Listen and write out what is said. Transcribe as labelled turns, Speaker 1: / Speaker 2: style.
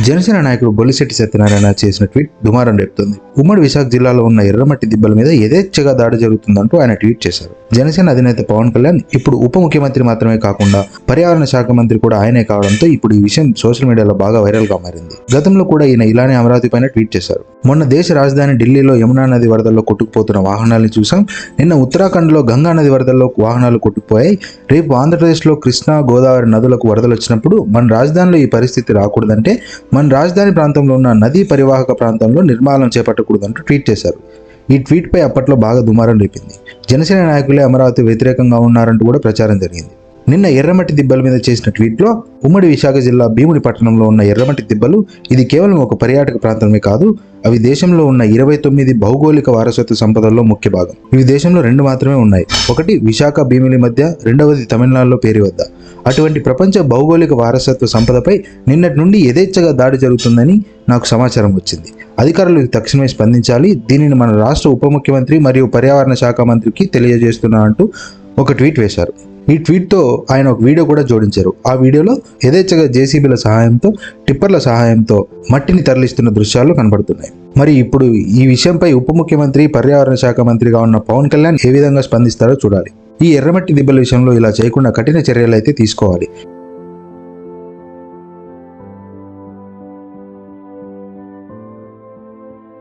Speaker 1: జనసేన నాయకుడు బొలిశెట్టి సత్యనారాయణ చేసిన ట్వీట్ దుమారం రేపుతుంది. ఉమ్మడి విశాఖ జిల్లాలో ఉన్న ఎర్రమట్టి దిబ్బల మీద యథేచ్ఛగా దాడి జరుగుతుందంటూ ఆయన ట్వీట్ చేశారు. జనసేన అధినేత పవన్ కళ్యాణ్ ఇప్పుడు ఉప ముఖ్యమంత్రి మాత్రమే కాకుండా పర్యావరణ శాఖ మంత్రి కూడా ఆయనే కావడంతో ఇప్పుడు ఈ విషయం సోషల్ మీడియాలో బాగా వైరల్గా మారింది. గతంలో కూడా ఈయన ఇలానే అమరావతి పైన ట్వీట్ చేశారు. మొన్న దేశ రాజధాని ఢిల్లీలో యమునా నది వరదల్లో కొట్టుకుపోతున్న వాహనాలను చూసాం. నిన్న ఉత్తరాఖండ్లో గంగా నది వరదల్లో వాహనాలు కొట్టుకుపోయాయి. రేపు ఆంధ్రప్రదేశ్లో కృష్ణా గోదావరి నదులకు వరదలు వచ్చినప్పుడు మన రాజధానిలో ఈ పరిస్థితి రాకూడదంటే మన రాజధాని ప్రాంతంలో ఉన్న నదీ పరివాహక ప్రాంతంలో నిర్మాణం చేపట్టకూడదంటూ ట్వీట్ చేశారు. ఈ ట్వీట్పై అప్పట్లో బాగా దుమారం రేపింది. జనసేన నాయకులే అమరావతి వ్యతిరేకంగా ఉన్నారంటూ కూడా ప్రచారం జరిగింది. నిన్న ఎర్రమట్టి దిబ్బల మీద చేసిన ట్వీట్లో ఉమ్మడి విశాఖ జిల్లా భీముడి పట్టణంలో ఉన్న ఎర్రమట్టి దిబ్బలు ఇది కేవలం ఒక పర్యాటక ప్రాంతమే కాదు అవి దేశంలో ఉన్న ఇరవై తొమ్మిది భౌగోళిక వారసత్వ సంపదల్లో ముఖ్య భాగం. ఇవి దేశంలో రెండు మాత్రమే ఉన్నాయి. ఒకటి విశాఖ భీమిలి మధ్య రెండవది తమిళనాడులో పేరు వద్ద. అటువంటి ప్రపంచ భౌగోళిక వారసత్వ సంపదపై నిన్నటి నుండి యథేచ్ఛగా దాడి జరుగుతుందని నాకు సమాచారం వచ్చింది. అధికారులు తక్షణమే స్పందించాలి. దీనిని మన రాష్ట్ర ఉప ముఖ్యమంత్రి మరియు పర్యావరణ శాఖ మంత్రికి తెలియజేస్తున్నా అంటూ ఒక ట్వీట్ వేశారు. ఈ ట్వీట్తో ఆయన ఒక వీడియో కూడా జోడించారు. ఆ వీడియోలో యథేచ్ఛగా జేసీబీల సహాయంతో టిప్పర్ల సహాయంతో మట్టిని తరలిస్తున్న దృశ్యాలు కనబడుతున్నాయి. మరి ఇప్పుడు ఈ విషయంపై ఉప ముఖ్యమంత్రి పర్యావరణ శాఖ మంత్రిగా ఉన్న పవన్ కళ్యాణ్ ఏ విధంగా స్పందిస్తారో చూడాలి. ఈ ఎర్రమట్టి దిబ్బల విషయంలో ఇలా చేయకుండా కఠిన చర్యలు అయితే తీసుకోవాలి.